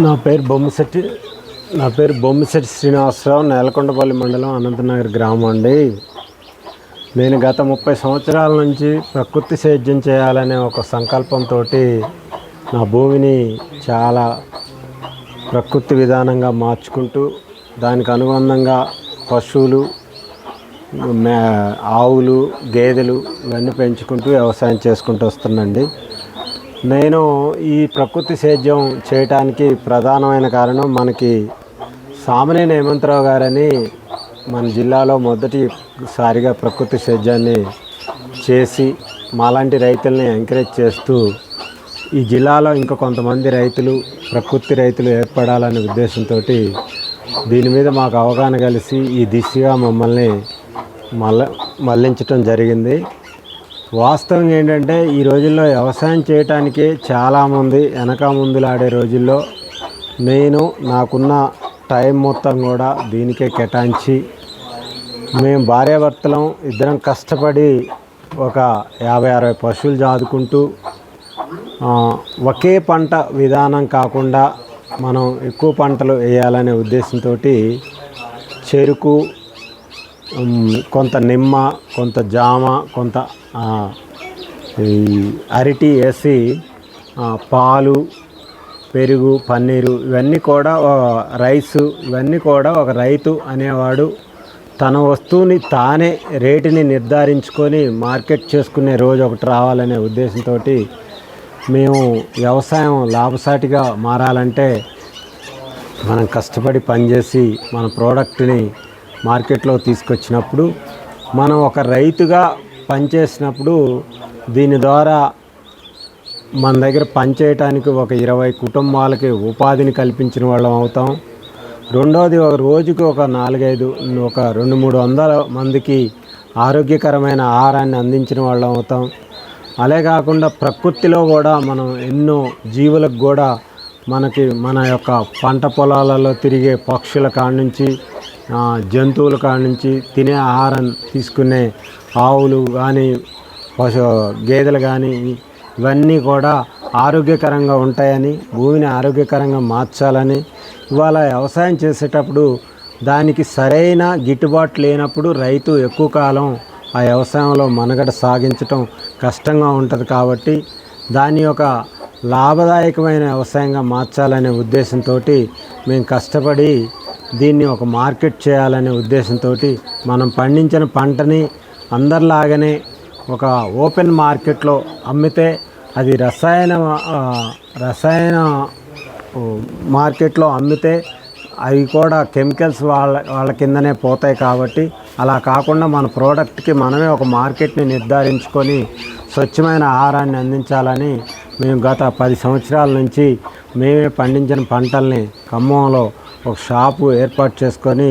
నా పేరు బొమ్మశెట్టి. నా పేరు బొమ్మశెట్టి శ్రీనివాసరావు నేలకొండపల్లి మండలం అనంతనగర్ గ్రామం అండి. నేను గత ముప్పై సంవత్సరాల నుంచి ప్రకృతి సేద్యం చేయాలనే ఒక సంకల్పంతో నా భూమిని చాలా ప్రకృతి విధానంగా మార్చుకుంటూ దానికి అనుబంధంగా పశువులు మే ఆవులు గేదెలు ఇవన్నీ పెంచుకుంటూ వ్యవసాయం చేసుకుంటూ వస్తుందండి నేను ఈ ప్రకృతి సేద్యం చేయటానికి ప్రధానమైన కారణం మనకి సామనేని హేమంతరావు గారని మన జిల్లాలో మొదటిసారిగా ప్రకృతి సేద్యాన్ని చేసి మాలాంటి రైతుల్ని ఎంకరేజ్ చేస్తూ ఈ జిల్లాలో ఇంకా కొంతమంది రైతులు ప్రకృతి రైతులు ఏర్పడాలనే ఉద్దేశంతో దీని మీద మాకు అవగాహన కలిసి ఈ దిశగా మమ్మల్ని మళ్ళ మళ్ళించటం జరిగింది. వాస్తవం ఏంటంటే ఈ రోజుల్లో వ్యవసాయం చేయటానికి చాలామంది వెనక ముందులాడే రోజుల్లో నేను నాకున్న టైం మొత్తం కూడా దీనికే కేటాయించి మేము భార్యాభర్తలం ఇద్దరం కష్టపడి ఒక యాభై అరవై పశువులు చాదుకుంటూ ఒకే పంట విధానం కాకుండా మనం ఎక్కువ పంటలు వేయాలనే ఉద్దేశంతో చెరుకు కొంత నిమ్మ కొంత జామ కొంత ఈ అరటి వేసి పాలు పెరుగు పన్నీరు ఇవన్నీ కూడా ఆ, రైసు ఇవన్నీ కూడా ఒక రైతు అనేవాడు తన వస్తువుని తానే రేటుని నిర్ధారించుకొని మార్కెట్ చేసుకునే రోజు ఒకటి రావాలనే ఉద్దేశంతో మేము వ్యవసాయం లాభసాటిగా మారాలంటే మనం కష్టపడి పనిచేసి మన ప్రోడక్ట్ని మార్కెట్లో తీసుకొచ్చినప్పుడు మనం ఒక రైతుగా పనిచేసినప్పుడు దీని ద్వారా మన దగ్గర పనిచేయటానికి ఒక ఇరవై కుటుంబాలకి ఉపాధిని కల్పించిన వాళ్ళం అవుతాం. రెండవది ఒక రోజుకి ఒక నాలుగైదు ఒక రెండు మూడు వందల మందికి ఆరోగ్యకరమైన ఆహారాన్ని అందించిన వాళ్ళం అవుతాం. అలే కాకుండా ప్రకృతిలో కూడా మనం ఎన్నో జీవులకు కూడా మనకి మన యొక్క పంట పొలాలలో తిరిగే పక్షుల కాడ నుంచి జంతువుల కాడ నుంచి తినే ఆహారం తీసుకునే ఆవులు కానీ పశు గేదెలు కానీ ఇవన్నీ కూడా ఆరోగ్యకరంగా ఉంటాయని భూమిని ఆరోగ్యకరంగా మార్చాలని ఇవాళ వ్యవసాయం చేసేటప్పుడు దానికి సరైన గిట్టుబాటు లేనప్పుడు రైతు ఎక్కువ కాలం ఆ వ్యవసాయంలో మనుగడ సాగించటం కష్టంగా ఉంటుంది కాబట్టి దాని యొక్క లాభదాయకమైన వ్యవసాయంగా మార్చాలనే ఉద్దేశంతో మేము కష్టపడి దీన్ని ఒక మార్కెట్ చేయాలనే ఉద్దేశంతో మనం పండించిన పంటని అందరిలాగానే ఒక ఓపెన్ మార్కెట్లో అమ్మితే అది రసాయన రసాయన మార్కెట్లో అమ్మితే అవి కూడా కెమికల్స్ వాళ్ళ వాళ్ళ కిందనే పోతాయి కాబట్టి అలా కాకుండా మన ప్రోడక్ట్కి మనమే ఒక మార్కెట్ని నిర్ధారించుకొని స్వచ్ఛమైన ఆహారాన్ని అందించాలని మేము గత పది సంవత్సరాల నుంచి మేమే పండించిన పంటల్ని ఖమ్మంలో ఒక షాపు ఏర్పాటు చేసుకొని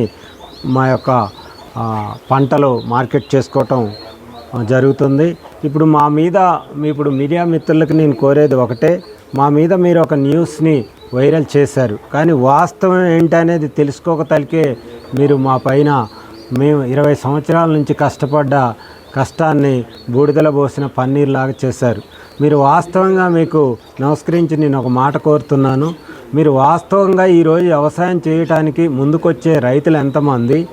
మా యొక్క పంటలు మార్కెట్ చేసుకోవటం జరుగుతుంది. ఇప్పుడు మా మీద ఇప్పుడు మీడియా మిత్రులకు నేను కోరేది ఒకటే మా మీద మీరు ఒక న్యూస్ని వైరల్ చేశారు. కానీ వాస్తవం ఏంటనేది తెలుసుకోక తలికే మీరు మా పైన మేము ఇరవై సంవత్సరాల నుంచి కష్టపడ్డ కష్టాన్ని బూడిదల పోసిన పన్నీర్లాగా చేశారు. మీరు వాస్తవంగా మీకు నమస్కరించి నేను ఒక మాట కోరుతున్నాను. మీరు వాస్తవంగా ఈరోజు వ్యవసాయం చేయటానికి ముందుకొచ్చే రైతులు ఎంతమంది?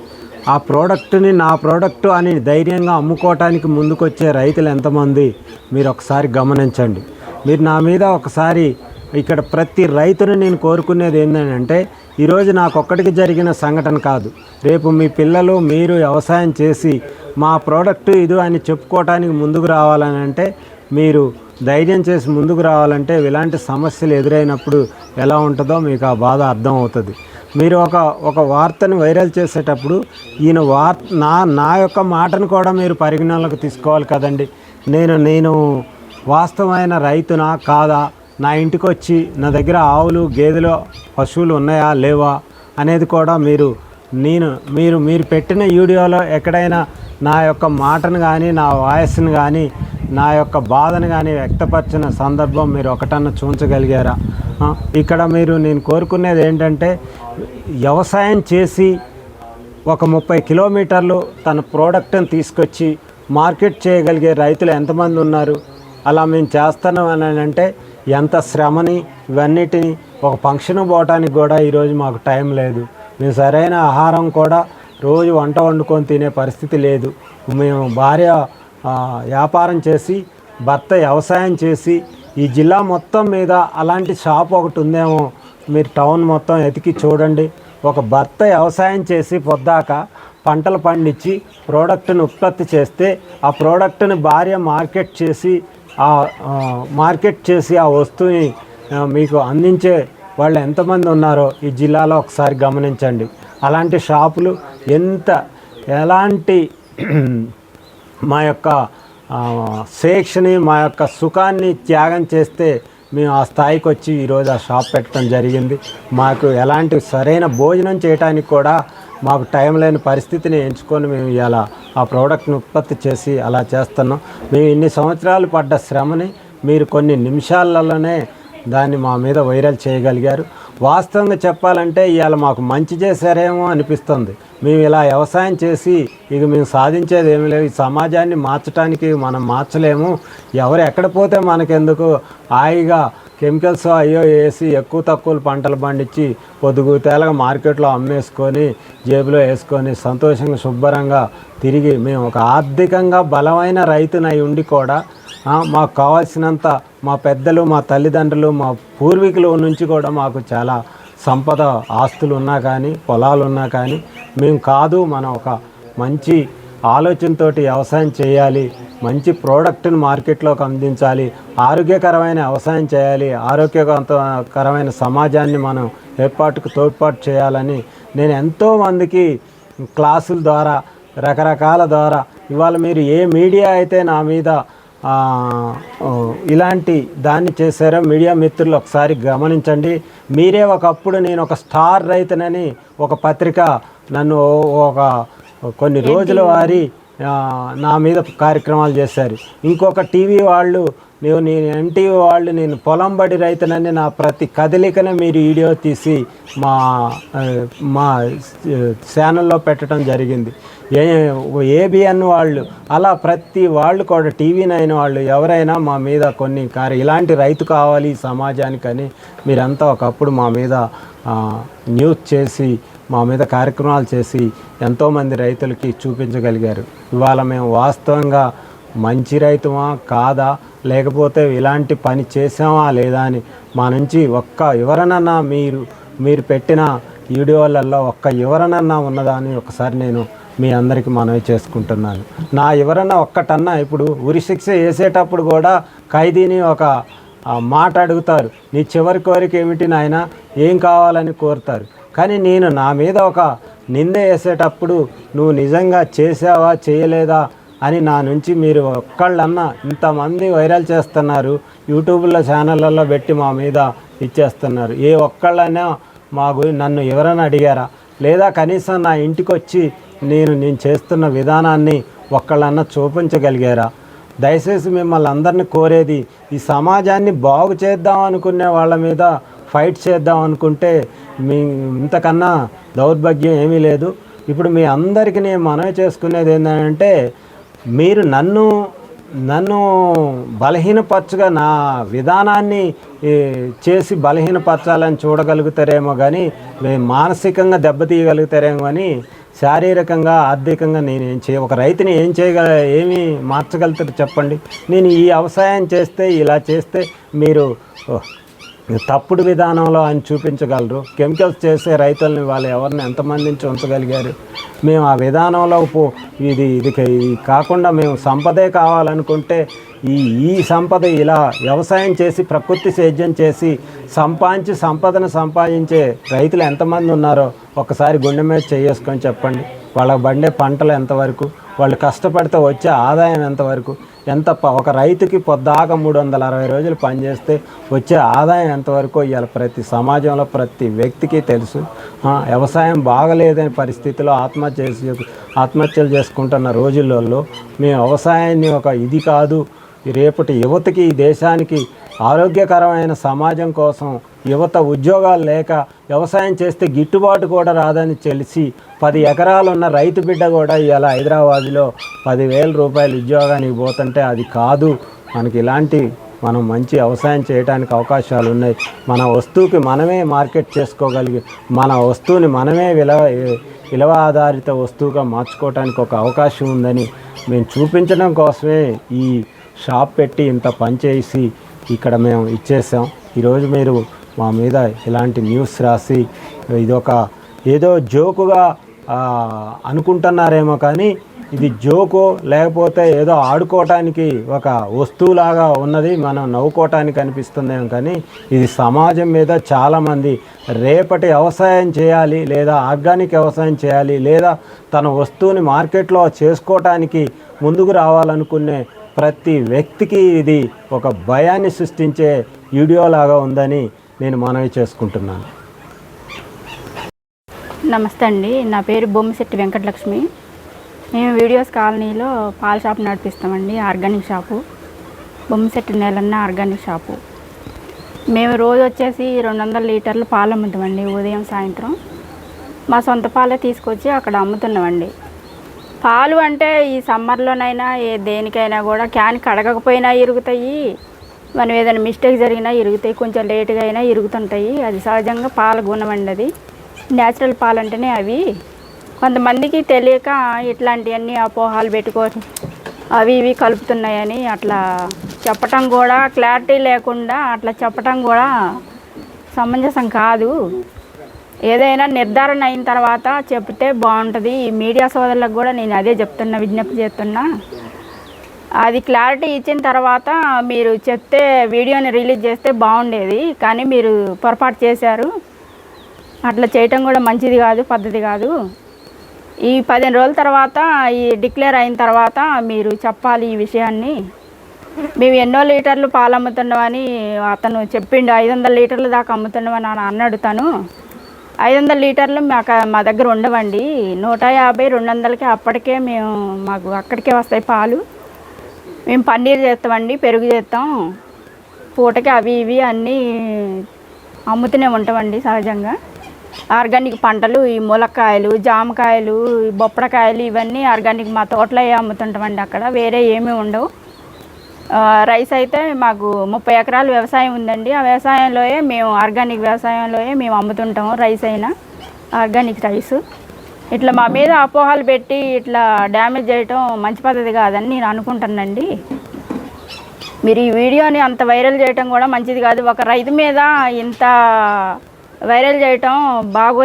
ఆ ప్రోడక్ట్ని నా ప్రోడక్ట్ అని ధైర్యంగా అమ్ముకోవటానికి ముందుకొచ్చే రైతులు ఎంతమంది? మీరు ఒకసారి గమనించండి. మీరు నా మీద ఒకసారి ఇక్కడ ప్రతి రైతుని నేను కోరుకునేది ఏంటంటే ఈరోజు నాకు ఒక్కడికి జరిగిన సంఘటన కాదు. రేపు మీ పిల్లలు మీరు వ్యవసాయం చేసి మా ప్రోడక్ట్ ఇది అని చెప్పుకోవటానికి ముందుకు రావాలని అంటే మీరు ధైర్యం చేసి ముందుకు రావాలంటే ఇలాంటి సమస్యలు ఎదురైనప్పుడు ఎలా ఉంటుందో మీకు ఆ బాధ అర్థం అవుతుంది మీరు ఒక ఒక వార్తను వైరల్ చేసేటప్పుడు ఈయన వార్ నా నా యొక్క మాటను కూడా మీరు పరిగణనలోకి తీసుకోవాలి కదండి. నేను నేను వాస్తవమైన రైతునా కాదా? నా ఇంటికి వచ్చి నా దగ్గర ఆవులు గేదెలు పశువులు ఉన్నాయా? లేవా? అనేది కూడా మీరు నేను మీరు మీరు పెట్టిన వీడియోలో ఎక్కడైనా నా యొక్క మాటను కానీ నా వాయిస్ని కానీ నా యొక్క బాధను కానీ వ్యక్తపరిచిన సందర్భం మీరు ఒకటన్నా చూంచగలిగారా? ఇక్కడ మీరు నేను కోరుకునేది ఏంటంటే వ్యవసాయం చేసి ఒక ముప్పై కిలోమీటర్లు తన ప్రోడక్ట్ని తీసుకొచ్చి మార్కెట్ చేయగలిగే రైతులు ఎంతమంది ఉన్నారు? అలా మేము చేస్తున్నాం అని అంటే ఎంత శ్రమని ఇవన్నిటిని ఒక ఫంక్షన్ పోవటానికి కూడా ఈరోజు మాకు టైం లేదు. మేము సరైన ఆహారం కూడా రోజు వంట వండుకొని తినే పరిస్థితి లేదు. మేము భార్య వ్యాపారం చేసి భర్త వ్యవసాయం చేసి ఈ జిల్లా మొత్తం మీద అలాంటి షాప్ ఒకటి ఉందేమో మీరు టౌన్ మొత్తం ఎతికి చూడండి. ఒక భర్త వ్యవసాయం చేసి పొద్దాక పంటలు పండించి ప్రోడక్ట్ని ఉత్పత్తి చేస్తే ఆ ప్రోడక్ట్ని భార్య మార్కెట్ చేసి ఆ మార్కెట్ చేసి ఆ వస్తువుని మీకు అందించే వాళ్ళు ఎంతమంది ఉన్నారో ఈ జిల్లాలో ఒకసారి గమనించండి. అలాంటి షాపులు ఎంత ఎలాంటి మా యొక్క శేక్షని మా యొక్క సుఖాన్ని త్యాగం చేస్తే మేము ఆ స్థాయికి వచ్చి ఈరోజు ఆ షాప్ పెట్టడం జరిగింది. మాకు ఎలాంటి సరైన భోజనం చేయడానికి కూడా మాకు టైం లేని పరిస్థితిని ఎంచుకొని మేము ఇలా ఆ ప్రోడక్ట్ని ఉత్పత్తి చేసి అలా చేస్తున్నాం. మేము ఇన్ని సంవత్సరాలు పడ్డ శ్రమని మీరు కొన్ని నిమిషాలలోనే దాన్ని మా మీద వైరల్ చేయగలిగారు. వాస్తవంగా చెప్పాలంటే ఇవాళ మాకు మంచి చేశారేమో అనిపిస్తుంది. మేము ఇలా వ్యవసాయం చేసి ఇక మేము సాధించేది ఏమి లేదు. ఈ సమాజాన్ని మార్చడానికి మనం మార్చలేము. ఎవరు ఎక్కడ పోతే మనకెందుకు? హాయిగా కెమికల్స్ అయ్యో వేసి ఎక్కువ తక్కువ పంటలు పండించి పొద్దుగు తేలగా మార్కెట్లో అమ్మేసుకొని జేబులో వేసుకొని సంతోషంగా శుభ్రంగా తిరిగి మేము ఒక ఆర్థికంగా బలమైన రైతునై ఉండి కూడా మాకు కావాల్సినంత మా పెద్దలు మా తల్లిదండ్రులు మా పూర్వీకుల నుంచి కూడా మాకు చాలా సంపద ఆస్తులు ఉన్నా కానీ పొలాలు ఉన్నా కానీ మేము కాదు మనం ఒక మంచి ఆలోచనతో వ్యవసాయం చేయాలి మంచి ప్రోడక్ట్ని మార్కెట్లోకి అందించాలి ఆరోగ్యకరమైన వ్యవసాయం చేయాలి ఆరోగ్యవంతకరమైన సమాజాన్ని మనం ఏర్పాటుకు తోడ్పాటు చేయాలని నేను ఎంతోమందికి క్లాసుల ద్వారా రకరకాల ద్వారా ఇవాళ మీరు ఏ మీడియా అయితే నా మీద ఇలాంటి దాన్ని చేశారో? మీడియా మిత్రులు ఒకసారి గమనించండి. మీరే ఒకప్పుడు నేను ఒక స్టార్ రైతునని ఒక పత్రిక నన్ను ఒక కొన్ని రోజుల వారి నా మీద కార్యక్రమాలు చేశారు. ఇంకొక టీవీ వాళ్ళు నేను నేను ఎన్టీవీ వాళ్ళు నేను పొలం బడి రైతునని నా ప్రతి కదలికనే మీరు వీడియో తీసి మా మా ఛానల్లో పెట్టడం జరిగింది. ఏబిఎన్ వాళ్ళు. అలా ప్రతి వాళ్ళు కూడా టీవీ నైన్ వాళ్ళు ఎవరైనా మా మీద కొన్ని కార్య ఇలాంటి రైతు కావాలి సమాజానికని మీరంతా ఒకప్పుడు మా మీద న్యూస్ చేసి మా మీద కార్యక్రమాలు చేసి ఎంతోమంది రైతులకి చూపించగలిగారు. ఇవాళ మేము వాస్తవంగా మంచి రైతుమా కాదా? లేకపోతే ఇలాంటి పని చేసామా లేదా అని మా నుంచి ఒక్క వివరణన్నా మీరు మీరు పెట్టిన వీడియోలలో ఒక్క వివరణన్నా ఉన్నదా అని ఒకసారి నేను మీ అందరికీ మనవి చేసుకుంటున్నాను. నా ఎవరన్నా ఒక్కటన్నా ఇప్పుడు ఉరి శిక్ష వేసేటప్పుడు కూడా ఖైదీని ఒక మాట అడుగుతారు. నీ చివరి కోరిక ఏమిటి నాయన? ఏం కావాలని కోరుతారు? కానీ నేను నా మీద ఒక నింద వేసేటప్పుడు నువ్వు నిజంగా చేసావా చేయలేదా అని నా నుంచి మీరు ఒక్కళ్ళన్నా ఇంతమంది వైరల్ చేస్తున్నారు. యూట్యూబ్లో ఛానళ్ళల్లో పెట్టి మా మీద ఇచ్చేస్తున్నారు. ఏ ఒక్కళ్ళైనా మా గురి నన్ను ఎవరైనా అడిగారా? లేదా కనీసం నా ఇంటికి వచ్చి నేను నేను చేస్తున్న విధానాన్ని ఒక్కళ్ళన్నా చూపించగలిగారా? దయచేసి మిమ్మల్ని అందరిని కోరేది ఈ సమాజాన్ని బాగు చేద్దాం అనుకునే వాళ్ళ మీద ఫైట్ చేద్దాం అనుకుంటే మీ ఇంతకన్నా దౌర్భాగ్యం ఏమీ లేదు. ఇప్పుడు మీ అందరికీ నేను మనవి చేసుకునేది ఏంటంటే మీరు నన్ను నన్ను బలహీనపరచుగా నా విధానాన్ని చేసి బలహీనపరచాలని చూడగలుగుతారేమో కానీ మేము మానసికంగా దెబ్బతీయగలుగుతారేమో కానీ శారీరకంగా ఆర్థికంగా నేను ఏం చేయ ఒక రైతుని ఏం చేయగల ఏమి మార్చగలుగుతారు చెప్పండి. నేను ఈ వ్యవసాయం చేస్తే ఇలా చేస్తే మీరు తప్పుడు విధానంలో అని చూపించగలరు. కెమికల్స్ చేసే రైతుల్ని వాళ్ళు ఎవరిని ఎంతమందించి ఉంచగలిగారు? మేము ఆ విధానంలో ఇది ఇది కాకుండా మేము సంపదే కావాలనుకుంటే ఈ ఈ సంపద ఇలా వ్యవసాయం చేసి ప్రకృతి సేద్యం చేసి సంపాదించి సంపదను సంపాదించే రైతులు ఎంతమంది ఉన్నారో ఒకసారి గుండె మీద చేసుకొని చెప్పండి. వాళ్ళకి పండే పంటలు ఎంతవరకు వాళ్ళు కష్టపడితే వచ్చే ఆదాయం ఎంతవరకు ఎంత ప- ఒక రైతుకి పొద్దాక మూడు వందల అరవై రోజులు పనిచేస్తే వచ్చే ఆదాయం ఎంతవరకు ఇవాళ ప్రతి సమాజంలో ప్రతి వ్యక్తికి తెలుసు. వ్యవసాయం బాగలేదనే పరిస్థితిలో ఆత్మహత్య చేసి ఆత్మహత్యలు చేసుకుంటున్న రోజులలో మేము వ్యవసాయాన్ని ఒక ఇది కాదు రేపటి యువతకి ఈ దేశానికి ఆరోగ్యకరమైన సమాజం కోసం యువత ఉద్యోగాలు లేక వ్యవసాయం చేస్తే గిట్టుబాటు కూడా రాదని తెలిసి పది ఎకరాలున్న రైతు బిడ్డ కూడా ఇవాళ హైదరాబాద్లో పదివేల రూపాయలు ఉద్యోగానికి పోతుంటే అది కాదు. మనకి ఇలాంటి మనం మంచి వ్యవసాయం చేయడానికి అవకాశాలు ఉన్నాయి. మన వస్తువుకి మనమే మార్కెట్ చేసుకోగలిగి మన వస్తువుని మనమే విలువ విలువ ఆధారిత వస్తువుగా మార్చుకోవడానికి ఒక అవకాశం ఉందని మేము చూపించడం కోసమే ఈ షాప్ పెట్టి ఇంత పనిచేసి ఇక్కడ మేము ఇచ్చేసాం. ఈరోజు మీరు మా మీద ఇలాంటి న్యూస్ రాసి ఇదొక ఏదో జోకుగా అనుకుంటున్నారేమో కానీ ఇది జోకు లేకపోతే ఏదో ఆడుకోవటానికి ఒక వస్తువులాగా ఉన్నది మనం నవ్వుకోవటానికి అనిపిస్తుందేమో కానీ ఇది సమాజం మీద చాలామంది రేపటి వ్యవసాయం చేయాలి లేదా ఆర్గానిక్ వ్యవసాయం చేయాలి లేదా తన వస్తువుని మార్కెట్లో చేసుకోవటానికి ముందుకు రావాలనుకునే ప్రతి వ్యక్తికి ఇది ఒక భయాన్ని సృష్టించే వీడియోలాగా ఉందని నేను మనవి చేసుకుంటున్నాను. నమస్తే అండి. నా పేరు బొమ్మిశెట్టి వెంకటలక్ష్మి. మేము వీడియోస్ కాలనీలో పాల shop నడిపిస్తామండి organic shop. Bommisetti Nelanna organic shop. మేము రోజు వచ్చేసి రెండు వందల లీటర్లు పాలు అమ్ముతామండి ఉదయం సాయంత్రం. మా సొంత పాలే తీసుకొచ్చి అక్కడ అమ్ముతున్నామండి. పాలు అంటే ఈ సమ్మర్లోనైనా ఏ దేనికైనా కూడా క్యాన్ కడగకపోయినా ఇరుగుతాయి. మనం ఏదైనా మిస్టేక్ జరిగినా ఇరుగుతాయి. కొంచెం లేటుగా అయినా ఇరుగుతుంటాయి. అది సహజంగా పాల గుణం అండి అది. న్యాచురల్ పాలు అంటేనే అవి. కొంతమందికి తెలియక ఇట్లాంటివన్నీ అపోహాలు పెట్టుకొని అవి ఇవి కలుపుతున్నాయని అట్లా చెప్పటం కూడా క్లారిటీ లేకుండా అట్లా చెప్పటం కూడా సమంజసం కాదు. ఏదైనా నిర్ధారణ అయిన తర్వాత చెప్తే బాగుంటుంది. ఈ మీడియా సోదరులకు కూడా నేను అదే చెప్తున్నా విజ్ఞప్తి చేస్తున్నా. అది క్లారిటీ ఇచ్చిన తర్వాత మీరు చెప్తే వీడియోని రిలీజ్ చేస్తే బాగుండేది. కానీ మీరు పొరపాటు చేశారు. అట్లా చేయటం కూడా మంచిది కాదు పద్ధతి కాదు. ఈ పదిహేను రోజుల తర్వాత ఈ డిక్లేర్ అయిన తర్వాత మీరు చెప్పాలి ఈ విషయాన్ని. మేము ఎన్నో లీటర్లు పాలు అమ్ముతున్నామని అతను చెప్పిండు. ఐదు వందల లీటర్ల దాకా అమ్ముతున్నామని అని అన్నాడు తను. ఐదు వందల లీటర్లు మాకు మా దగ్గర ఉండవండి. నూట యాభై రెండు వందలకి అప్పటికే మేము మాకు అక్కడికే వస్తాయి పాలు. మేము పన్నీర్ చేస్తామండి పెరుగు చేస్తాం. పూటకి అవి ఇవి అన్నీ అమ్ముతూనే ఉంటామండి సహజంగా. ఆర్గానిక్ పంటలు ఈ ములక్కాయలు జామకాయలు బొప్పడకాయలు ఇవన్నీ ఆర్గానిక్ మా తోటలో అమ్ముతుంటామండి అక్కడ. వేరే ఏమీ ఉండవు. రైస్ అయితే మాకు ముప్పై ఎకరాలు వ్యవసాయం ఉందండి. ఆ వ్యవసాయంలోయే మేము ఆర్గానిక్ వ్యవసాయంలోయే మేము అమ్ముతుంటాము రైస్ అయినా ఆర్గానిక్ రైస్. ఇట్లా మా మీద అపోహలు పెట్టి ఇట్లా డ్యామేజ్ చేయటం మంచి పద్ధతి కాదని నేను అనుకుంటానండి మీరు ఈ వీడియోని అంత వైరల్ చేయటం కూడా మంచిది కాదు. ఒక రైతు మీద ఇంత వైరల్ చేయటం బాగో